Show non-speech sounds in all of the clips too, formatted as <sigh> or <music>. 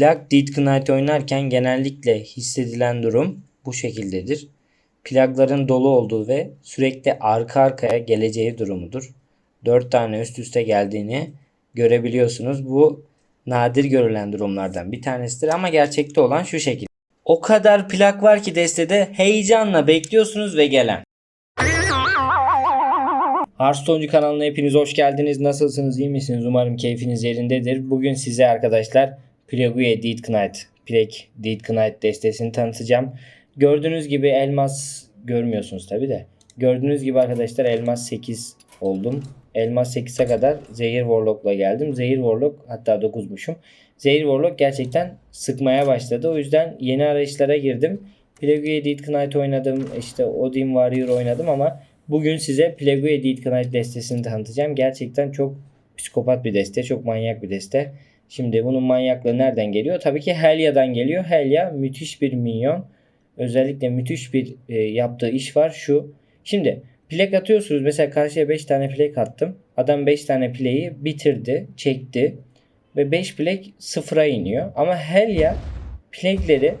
Plug Dead Knight oynarken genellikle hissedilen durum bu şekildedir. Plagların dolu olduğu ve sürekli arka arkaya geleceği durumudur. 4 tane üst üste geldiğini görebiliyorsunuz. Bu nadir görülen durumlardan bir tanesidir ama gerçekte olan şu şekilde. O kadar plak var ki destede heyecanla bekliyorsunuz ve gelen. Hearthstone'cu kanalına hepiniz hoş geldiniz. Nasılsınız? iyi misiniz? Umarım keyfiniz yerindedir. Bugün size arkadaşlar Plague Dead Knight, Plague Dead Knight destesini tanıtacağım. Gördüğünüz gibi elmas görmüyorsunuz tabi de. Gördüğünüz gibi arkadaşlar elmas 8 oldum. Elmas 8'e kadar Zehir Warlock'la geldim. Zehir Warlock hatta 9'muşum. Zehir Warlock gerçekten sıkmaya başladı. O yüzden yeni arayışlara girdim. Plague Dead Knight oynadım. işte Odin Warrior oynadım ama Bugün size Plague Edit Knight destesini tanıtacağım. Gerçekten çok psikopat bir deste. Çok manyak bir deste. Şimdi bunun manyaklığı nereden geliyor? Tabii ki Helia'dan geliyor. Helia müthiş bir minyon. Özellikle müthiş bir e, yaptığı iş var. Şu. Şimdi plek atıyorsunuz. Mesela karşıya 5 tane plek attım. Adam 5 tane play'i bitirdi. Çekti. Ve 5 plek sıfıra iniyor. Ama Helia plekleri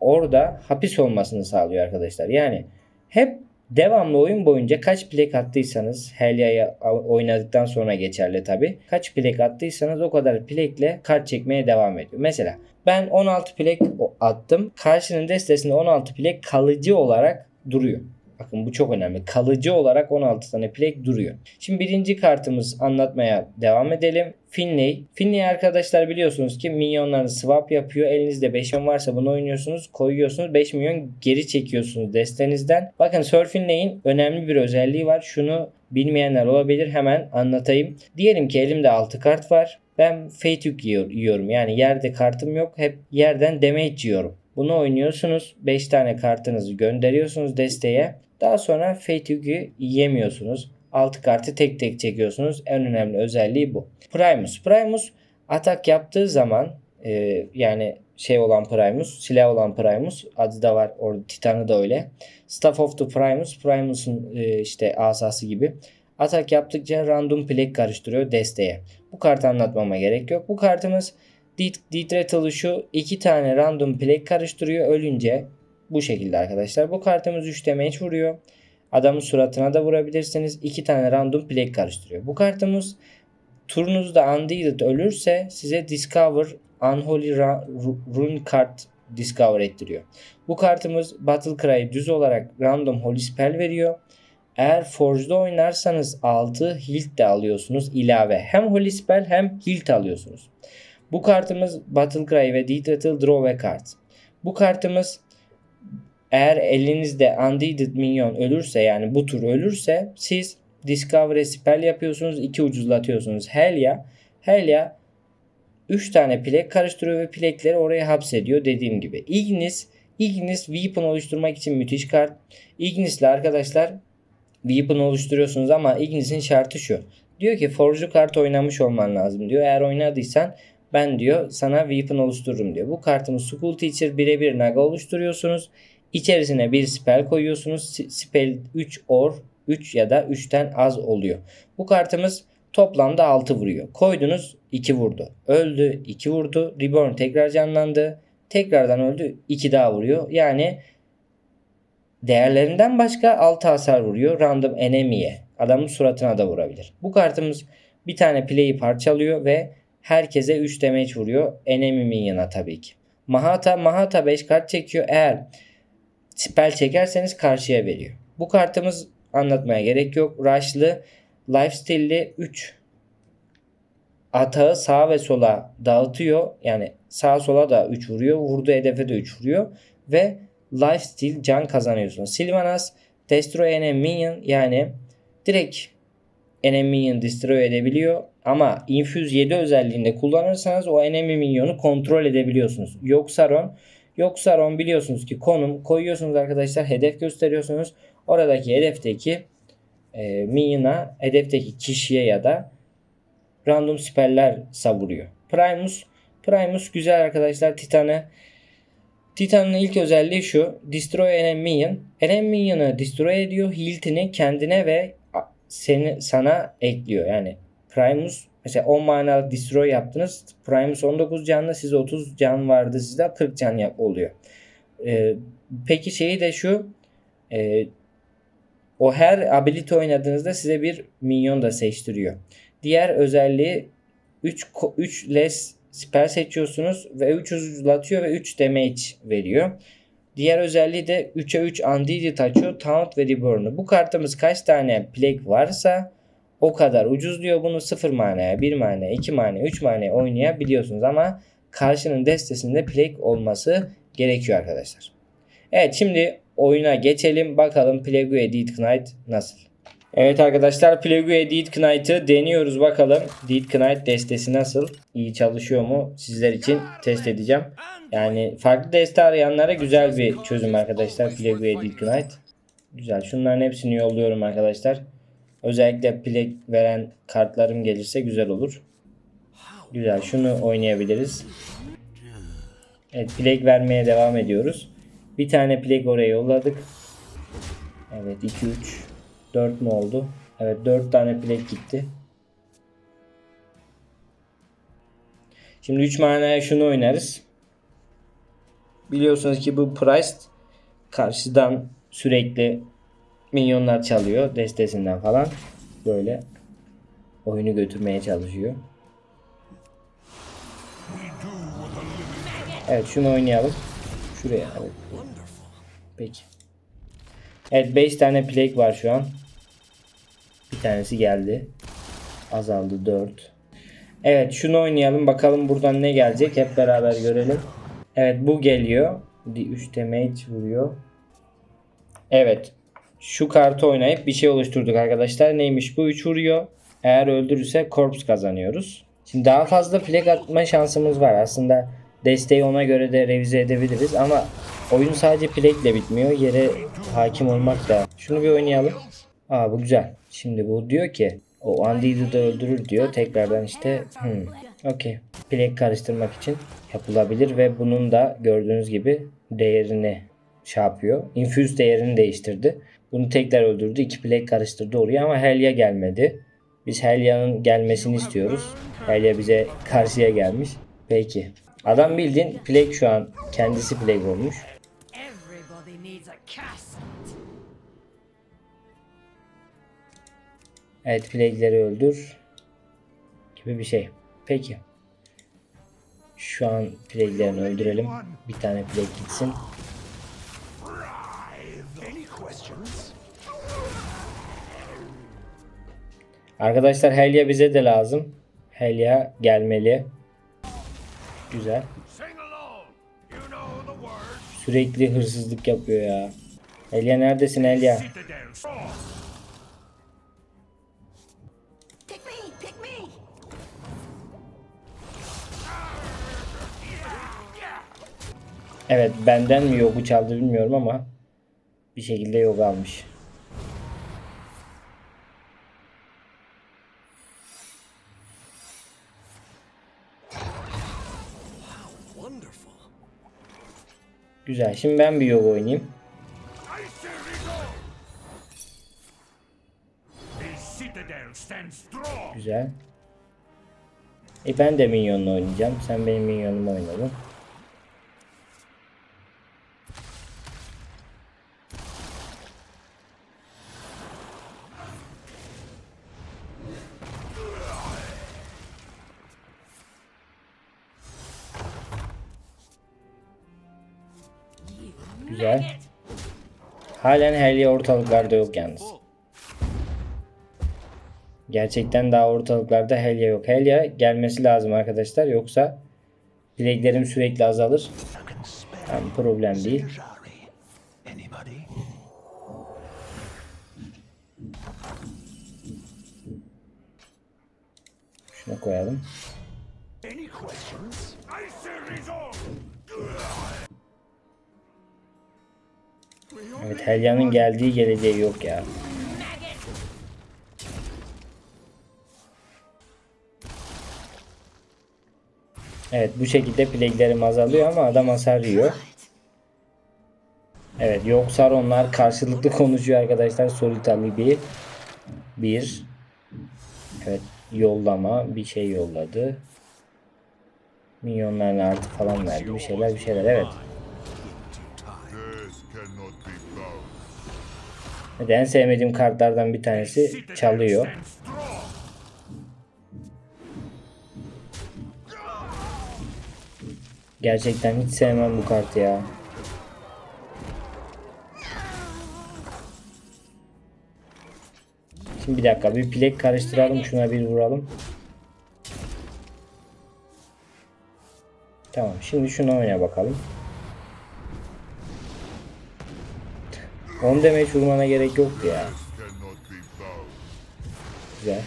orada hapis olmasını sağlıyor arkadaşlar. Yani hep Devamlı oyun boyunca kaç plek attıysanız Helia'ya oynadıktan sonra geçerli tabi. Kaç plek attıysanız o kadar plekle kart çekmeye devam ediyor. Mesela ben 16 plek attım. Karşının destesinde 16 plek kalıcı olarak duruyor. Bakın bu çok önemli. Kalıcı olarak 16 tane plek duruyor. Şimdi birinci kartımız anlatmaya devam edelim. Finley. Finley arkadaşlar biliyorsunuz ki milyonları swap yapıyor. Elinizde 5 milyon varsa bunu oynuyorsunuz. Koyuyorsunuz. 5 milyon geri çekiyorsunuz destenizden. Bakın Sir Finley'in önemli bir özelliği var. Şunu bilmeyenler olabilir. Hemen anlatayım. Diyelim ki elimde 6 kart var. Ben fate yük yiyorum. Yani yerde kartım yok. Hep yerden damage yiyorum. Bunu oynuyorsunuz. 5 tane kartınızı gönderiyorsunuz desteğe. Daha sonra fate yükü yiyemiyorsunuz. 6 kartı tek tek çekiyorsunuz. En önemli özelliği bu. Primus. Primus atak yaptığı zaman e, yani şey olan Primus, silah olan Primus adı da var orada Titan'ı da öyle. Staff of the Primus, Primus'un e, işte asası gibi. Atak yaptıkça random plek karıştırıyor desteğe. Bu kartı anlatmama gerek yok. Bu kartımız Death şu iki tane random plek karıştırıyor ölünce bu şekilde arkadaşlar. Bu kartımız 3 damage vuruyor. Adamın suratına da vurabilirsiniz. 2 tane random plek karıştırıyor. Bu kartımız turnunuzda Undead ölürse size Discover Unholy Rune kart Discover ettiriyor. Bu kartımız Battle Cry düz olarak random Holy Spell veriyor. Eğer Forge'da oynarsanız 6 Hilt de alıyorsunuz ilave. Hem Holy Spell hem Hilt alıyorsunuz. Bu kartımız Battle Cry ve Deed Rattle Draw a Card. Bu kartımız eğer elinizde Undeaded Minyon ölürse yani bu tur ölürse siz Discovery Spell yapıyorsunuz. 2 ucuzlatıyorsunuz. Helia. Helia 3 tane plek karıştırıyor ve plekleri oraya hapsediyor dediğim gibi. Ignis Ignis Weapon oluşturmak için müthiş kart. Ignis'le arkadaşlar Weapon oluşturuyorsunuz ama Ignis'in şartı şu. Diyor ki Forge'lu kart oynamış olman lazım diyor. Eğer oynadıysan ben diyor sana weapon oluştururum diyor. Bu kartımız School Teacher birebir naga oluşturuyorsunuz. İçerisine bir spell koyuyorsunuz. Spell 3 or 3 ya da 3'ten az oluyor. Bu kartımız toplamda 6 vuruyor. Koydunuz 2 vurdu. Öldü 2 vurdu. Reborn tekrar canlandı. Tekrardan öldü 2 daha vuruyor. Yani değerlerinden başka 6 hasar vuruyor. Random enemy'ye. Adamın suratına da vurabilir. Bu kartımız bir tane play'i parçalıyor ve herkese 3 damage vuruyor. Enemy minyona tabii ki. Mahata Mahata 5 kart çekiyor. Eğer spell çekerseniz karşıya veriyor. Bu kartımız anlatmaya gerek yok. Rush'lı Lifesteal'li 3 atağı sağa ve sola dağıtıyor. Yani sağa sola da 3 vuruyor. Vurduğu hedefe de 3 vuruyor. Ve lifesteal can kazanıyorsunuz. Sylvanas Destroy enemy minion yani direkt enemy minion destroy edebiliyor. Ama Infuse 7 özelliğinde kullanırsanız o enemy minyonu kontrol edebiliyorsunuz. Yoksaron Yoksaron biliyorsunuz ki konum koyuyorsunuz arkadaşlar hedef gösteriyorsunuz. Oradaki hedefteki e, minyona hedefteki kişiye ya da random speller savuruyor. Primus Primus güzel arkadaşlar Titan'ı Titan'ın ilk özelliği şu. Destroy enemy minion. Enemy minyonu destroy ediyor. Hilt'ini kendine ve seni sana ekliyor. Yani Primus mesela 10 mana destroy yaptınız. Primus 19 canlı size 30 can vardı sizde 40 can yap oluyor. Ee, peki şeyi de şu e, o her ability oynadığınızda size bir minyon da seçtiriyor. Diğer özelliği 3 3 less spell seçiyorsunuz ve 3 uzatıyor ve 3 damage veriyor. Diğer özelliği de 3'e 3 Undead açıyor. Taunt ve Reborn'u. Bu kartımız kaç tane plague varsa o kadar ucuzluyor. Bunu 0 manaya, 1 manaya, 2 manaya, 3 manaya oynayabiliyorsunuz ama karşının destesinde plague olması gerekiyor arkadaşlar. Evet şimdi oyuna geçelim. Bakalım Plague Deed Knight nasıl? Evet arkadaşlar Plague Deed Knight'ı deniyoruz bakalım. Deed Knight destesi nasıl? İyi çalışıyor mu? Sizler için test edeceğim. Yani farklı deste arayanlara güzel bir çözüm arkadaşlar. Plague Deed Knight. Güzel. Şunların hepsini yolluyorum arkadaşlar. Özellikle Plague veren kartlarım gelirse güzel olur. Güzel. Şunu oynayabiliriz. Evet Plague vermeye devam ediyoruz. Bir tane Plague oraya yolladık. Evet 2 3 4 mü oldu? Evet 4 tane Plague gitti. Şimdi 3 manaya şunu oynarız. Biliyorsunuz ki bu Price karşıdan sürekli milyonlar çalıyor destesinden falan. Böyle oyunu götürmeye çalışıyor. Evet şunu oynayalım. Şuraya evet. Peki. Evet 5 tane plague var şu an. Bir tanesi geldi. Azaldı 4. Evet şunu oynayalım bakalım buradan ne gelecek hep beraber görelim. Evet bu geliyor. 3 damage vuruyor. Evet. Şu kartı oynayıp bir şey oluşturduk arkadaşlar. Neymiş bu? 3 vuruyor. Eğer öldürürse corpse kazanıyoruz. Şimdi daha fazla flag atma şansımız var. Aslında desteği ona göre de revize edebiliriz ama oyun sadece play ile bitmiyor. Yere hakim olmak da. Şunu bir oynayalım. Aa bu güzel. Şimdi bu diyor ki o Undead'i de öldürür diyor. Tekrardan işte hmm, okey. Play karıştırmak için yapılabilir ve bunun da gördüğünüz gibi değerini şey yapıyor. Infuse değerini değiştirdi. Bunu tekrar öldürdü. İki play karıştırdı oraya ama Helia gelmedi. Biz Helia'nın gelmesini istiyoruz. Helia bize karşıya gelmiş. Peki. Adam bildiğin Plague şu an kendisi Plague olmuş. Evet Plague'leri öldür. Gibi bir şey. Peki. Şu an Plague'lerini öldürelim. Bir tane Plague gitsin. Arkadaşlar Helia bize de lazım. Helia gelmeli. Güzel. Sürekli hırsızlık yapıyor ya. Helia neredesin me. Evet benden mi yogu çaldı bilmiyorum ama bir şekilde yok almış. Güzel. Şimdi ben bir yoga oynayayım. Güzel. E ben de minyonla oynayacağım. Sen benim minyonumu oynadın. Halen Helya ortalıklarda yok yalnız. Gerçekten daha ortalıklarda Helya yok. Helya gelmesi lazım arkadaşlar. Yoksa bileklerim sürekli azalır. Yani problem değil. Şunu koyalım. Evet Helya'nın geldiği geleceği yok ya. Evet bu şekilde plaglerim azalıyor ama adam hasar yiyor. Evet yoksa onlar karşılıklı konuşuyor arkadaşlar. Solita bir. Bir. Evet yollama bir şey yolladı. Minyonlarına artı falan verdi. Bir şeyler bir şeyler evet. En sevmediğim kartlardan bir tanesi çalıyor. Gerçekten hiç sevmem bu kartı ya. Şimdi bir dakika bir plek karıştıralım şuna bir vuralım. Tamam şimdi şuna oyna bakalım. 10 damage vurmana gerek yoktu ya. Güzel.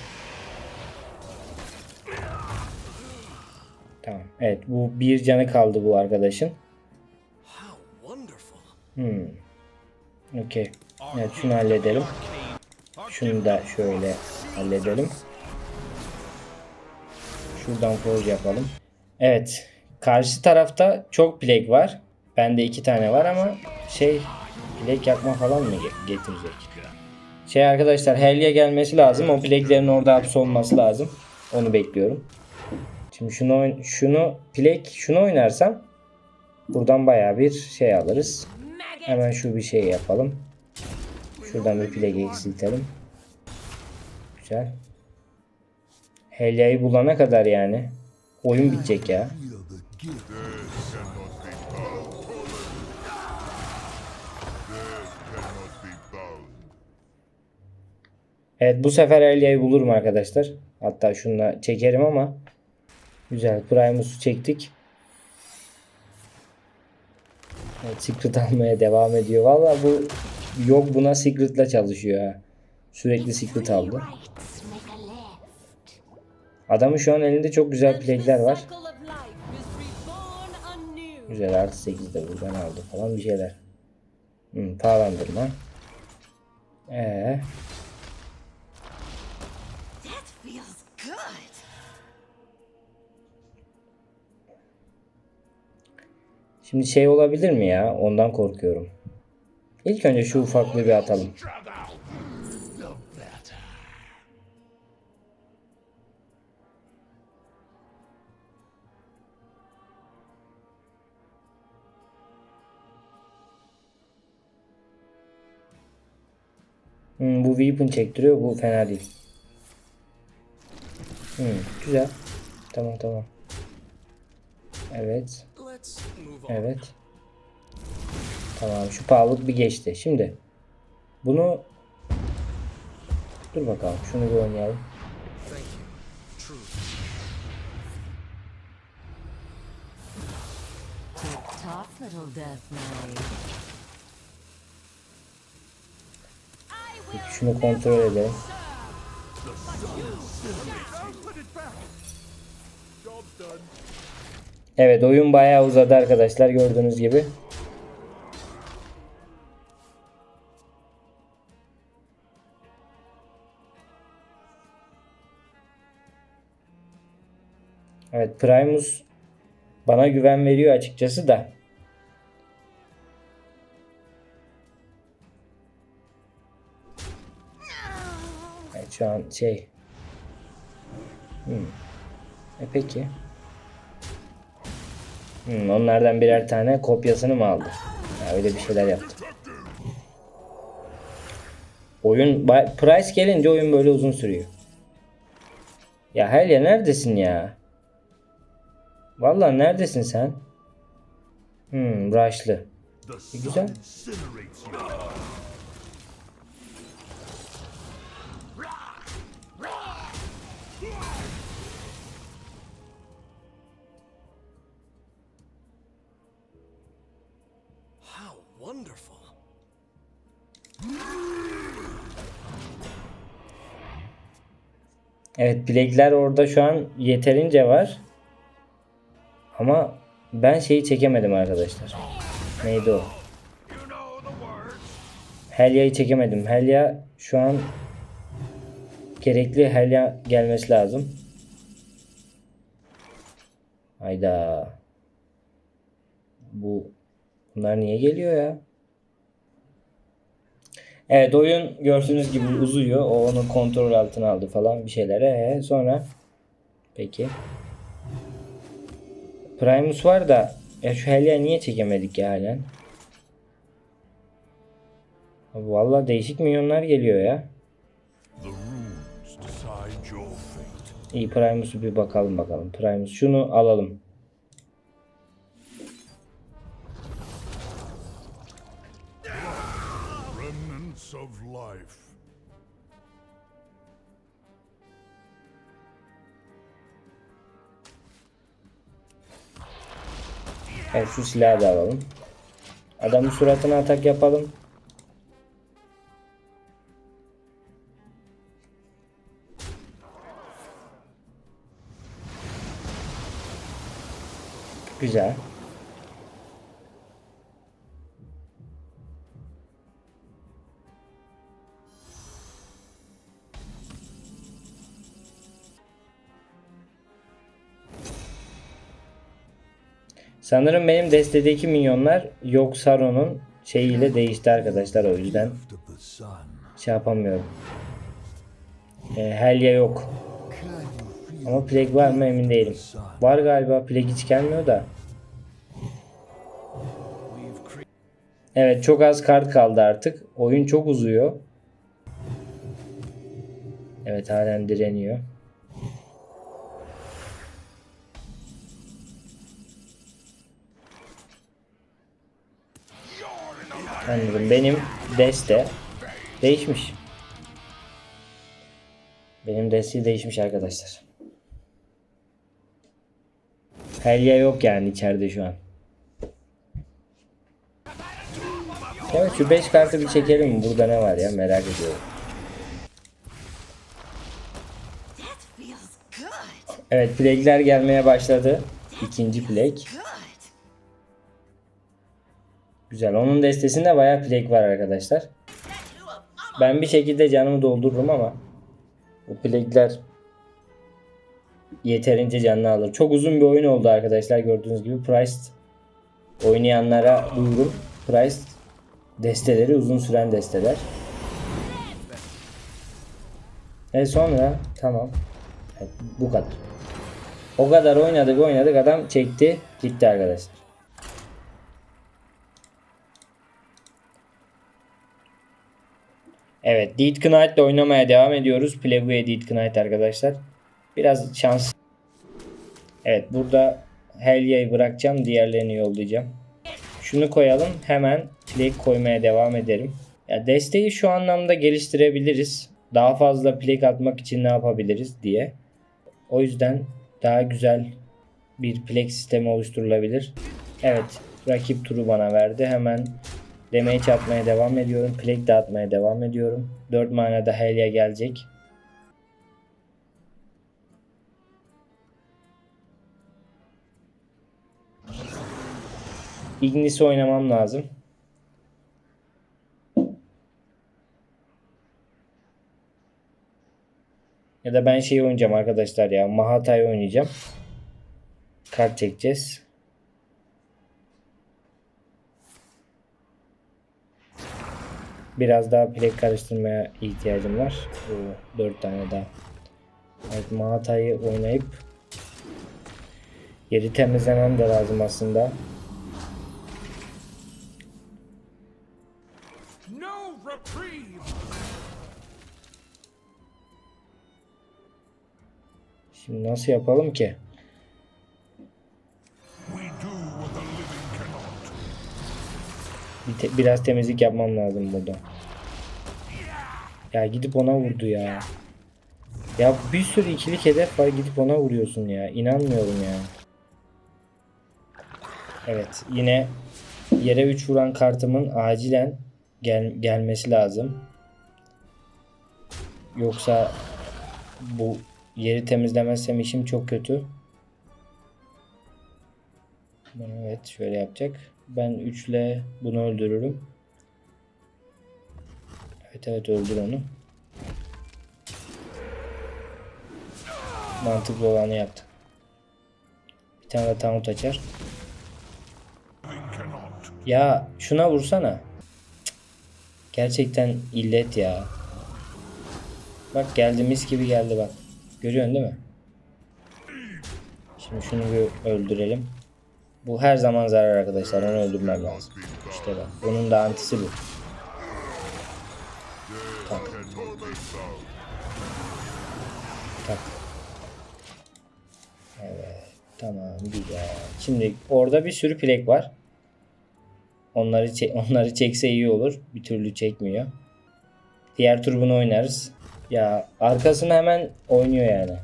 Tamam. Evet bu bir canı kaldı bu arkadaşın. Hmm. Okey. Evet şunu halledelim. Şunu da şöyle halledelim. Şuradan forge yapalım. Evet. Karşı tarafta çok plek var. Bende iki tane var ama şey plek yakma falan mı ge- getirecek? Şey arkadaşlar Helya gelmesi lazım. O pleklerin orada hapsolması lazım. Onu bekliyorum. Şimdi şunu şunu plek şunu oynarsam buradan bayağı bir şey alırız. Hemen şu bir şey yapalım. Şuradan bir plek eksiltelim. Güzel. Helya'yı bulana kadar yani. Oyun bitecek ya. Evet bu sefer Helya'yı bulurum arkadaşlar. Hatta şununla çekerim ama. Güzel. Primus'u çektik. Evet, Secret almaya devam ediyor. Valla bu yok buna Secret'la çalışıyor ha. Sürekli Secret aldı. Adamın şu an elinde çok güzel plekler var. Güzel artı 8 de buradan aldı falan bir şeyler. Hmm, pahalandırma. Ee, şimdi şey olabilir mi ya? Ondan korkuyorum. İlk önce şu ufaklığı bir atalım. Hmm, bu weapon çektiriyor. Bu fena değil. Hmm, güzel. Tamam tamam. Evet. Evet. Tamam şu pahalılık bir geçti. Şimdi bunu dur bakalım şunu bir oynayalım. Şunu kontrol edelim. Evet oyun bayağı uzadı arkadaşlar gördüğünüz gibi. Evet Primus bana güven veriyor açıkçası da. Evet şu an şey. Hmm. E peki. Hmm, onlardan birer tane kopyasını mı aldı? Ya öyle bir şeyler yaptı. Oyun price gelince oyun böyle uzun sürüyor. Ya Helya neredesin ya? Vallahi neredesin sen? Hmm, Rush'lı. Sun güzel. Evet bilekler orada şu an yeterince var. Ama ben şeyi çekemedim arkadaşlar. Neydi o? Helya'yı çekemedim. Helya şu an gerekli Helya gelmesi lazım. Hayda. Bu bunlar niye geliyor ya? Evet oyun gördüğünüz gibi uzuyor. O onu kontrol altına aldı falan bir şeyler. Ee, sonra peki. Primus var da ya şu Helia niye çekemedik ya halen? Abi Vallahi değişik milyonlar geliyor ya. İyi Primus'u bir bakalım bakalım. Primus şunu alalım. Remnants of life. Evet şu silahı da alalım. Adamın suratına atak yapalım. Güzel. Sanırım benim destedeki minyonlar yok Saron'un şeyiyle değişti arkadaşlar o yüzden şey yapamıyorum. Ee, Helya yok. Ama Plague var mı emin değilim. Var galiba Plague hiç gelmiyor da. Evet çok az kart kaldı artık. Oyun çok uzuyor. Evet halen direniyor. Anladım. Benim deste değişmiş. Benim desteği değişmiş arkadaşlar. Helya yok yani içeride şu an. Evet şu 5 kartı bir çekelim? Burada ne var ya merak ediyorum. Evet plague'ler gelmeye başladı. İkinci plague. Güzel. Onun destesinde bayağı plague var arkadaşlar. Ben bir şekilde canımı doldururum ama bu plague'ler yeterince canını alır. Çok uzun bir oyun oldu arkadaşlar. Gördüğünüz gibi Price oynayanlara duyurum. Price desteleri uzun süren desteler. E sonra tamam. Bu kadar. O kadar oynadık oynadık adam çekti gitti arkadaşlar. Evet, Deed Knight ile oynamaya devam ediyoruz. Plague Deed Knight arkadaşlar. Biraz şans. Evet, burada Helia'yı bırakacağım. Diğerlerini yollayacağım. Şunu koyalım. Hemen Plague koymaya devam edelim. Ya desteği şu anlamda geliştirebiliriz. Daha fazla Plague atmak için ne yapabiliriz diye. O yüzden daha güzel bir Plague sistemi oluşturulabilir. Evet, rakip turu bana verdi. Hemen Damage atmaya devam ediyorum. Plague dağıtmaya devam ediyorum. 4 manada Helia gelecek. Ignis'i oynamam lazım. Ya da ben şey oynayacağım arkadaşlar ya. Mahatay oynayacağım. Kart çekeceğiz. Biraz daha plek karıştırmaya ihtiyacım var. 4 tane daha. Evet Mahatay'ı oynayıp yeri temizlemem de lazım aslında. Şimdi nasıl yapalım ki? Bir te- biraz temizlik yapmam lazım burada. Ya gidip ona vurdu ya. Ya bir sürü ikilik hedef var gidip ona vuruyorsun ya. İnanmıyorum ya. Evet yine yere 3 vuran kartımın acilen gel gelmesi lazım. Yoksa bu yeri temizlemezsem işim çok kötü. Evet şöyle yapacak. Ben 3 ile bunu öldürürüm. Evet evet öldür onu. Mantıklı olanı yaptı. Bir tane de taunt açar. Ya şuna vursana. Gerçekten illet ya. Bak geldi mis gibi geldi bak. Görüyorsun değil mi? Şimdi şunu bir öldürelim. Bu her zaman zarar arkadaşlar. Onu öldürmem lazım. İşte bak. Bunun da antisi bu. Tak. Tak. Evet. Tamam güzel. Şimdi orada bir sürü plek var. Onları çek <laughs> onları çekse iyi olur. Bir türlü çekmiyor. Diğer tur bunu oynarız. Ya arkasını hemen oynuyor yani.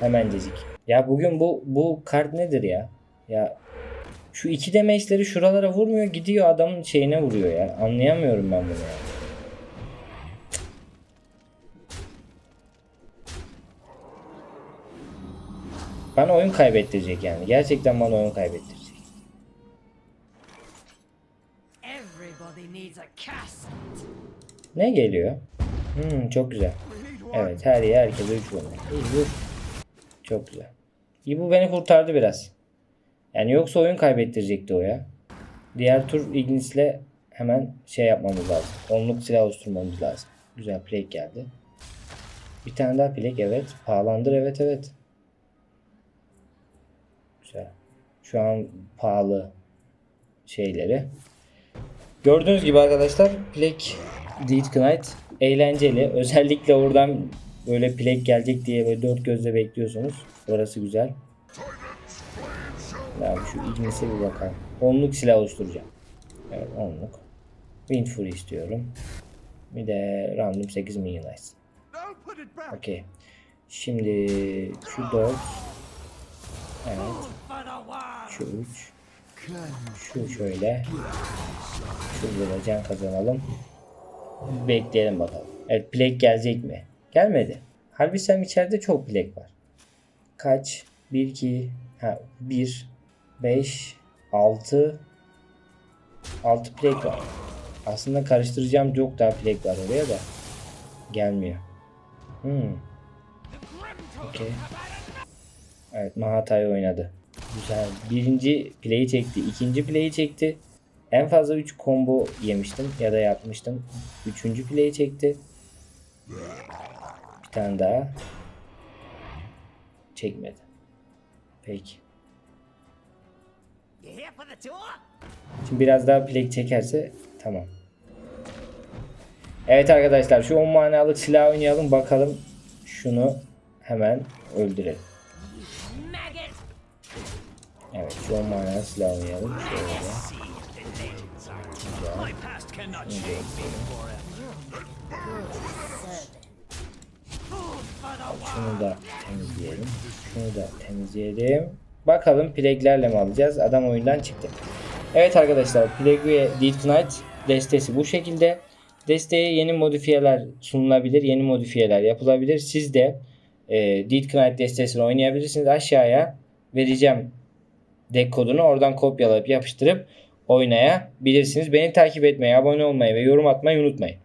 Hemencecik. Ya bugün bu bu kart nedir ya? Ya şu iki demeçleri şuralara vurmuyor gidiyor adamın şeyine vuruyor ya. Anlayamıyorum ben bunu ya. Bana oyun kaybettirecek yani. Gerçekten bana oyun kaybettirecek. Ne geliyor? Hmm, çok güzel. Evet her yer herkese 3 vurma. İyi bu. Çok güzel. İyi bu beni kurtardı biraz. Yani yoksa oyun kaybettirecekti o ya. Diğer tur Ignis'le hemen şey yapmamız lazım. Onluk silah oluşturmamız lazım. Güzel play geldi. Bir tane daha play evet. Pahalandır evet evet. Güzel. Şu an pahalı şeyleri. Gördüğünüz gibi arkadaşlar Plek Deed Knight eğlenceli. Özellikle oradan böyle plek gelecek diye böyle dört gözle bekliyorsunuz. Orası güzel. Abi şu Ignis'e bir bakalım. Onluk silah oluşturacağım. Evet onluk. Wind Fury istiyorum. Bir de random 8 Minion Ice. I'll put it back. Okey. Şimdi şu 4. Evet. Şu 3. Şu şöyle. Şurada da can kazanalım. Bekleyelim bakalım. Evet plek gelecek mi? Gelmedi. Halbuki sen içeride çok plek var. Kaç? 1, 2, ha 1, 5, 6, 6 plek var. Aslında karıştıracağım çok daha plek var oraya da. Gelmiyor. Hmm. Okey. Evet Mahatay oynadı. Güzel. Birinci play'i çekti. ikinci play'i çekti. En fazla 3 combo yemiştim ya da yapmıştım. Üçüncü play'i çekti. Bir tane daha. Çekmedi. Peki. Şimdi biraz daha play çekerse tamam. Evet arkadaşlar şu 10 manalık silah oynayalım bakalım. Şunu hemen öldürelim. Evet şu 10 manalık silah oynayalım. Şöyle. Şunu da temizleyelim. Şunu da temizleyelim. Bakalım plaglerle mi alacağız? Adam oyundan çıktı. Evet arkadaşlar Plague Deed Knight destesi bu şekilde. Desteye yeni modifiyeler sunulabilir. Yeni modifiyeler yapılabilir. Siz de e, Deed Knight destesini oynayabilirsiniz. Aşağıya vereceğim deck kodunu. Oradan kopyalayıp yapıştırıp oynayabilirsiniz. Beni takip etmeyi, abone olmayı ve yorum atmayı unutmayın.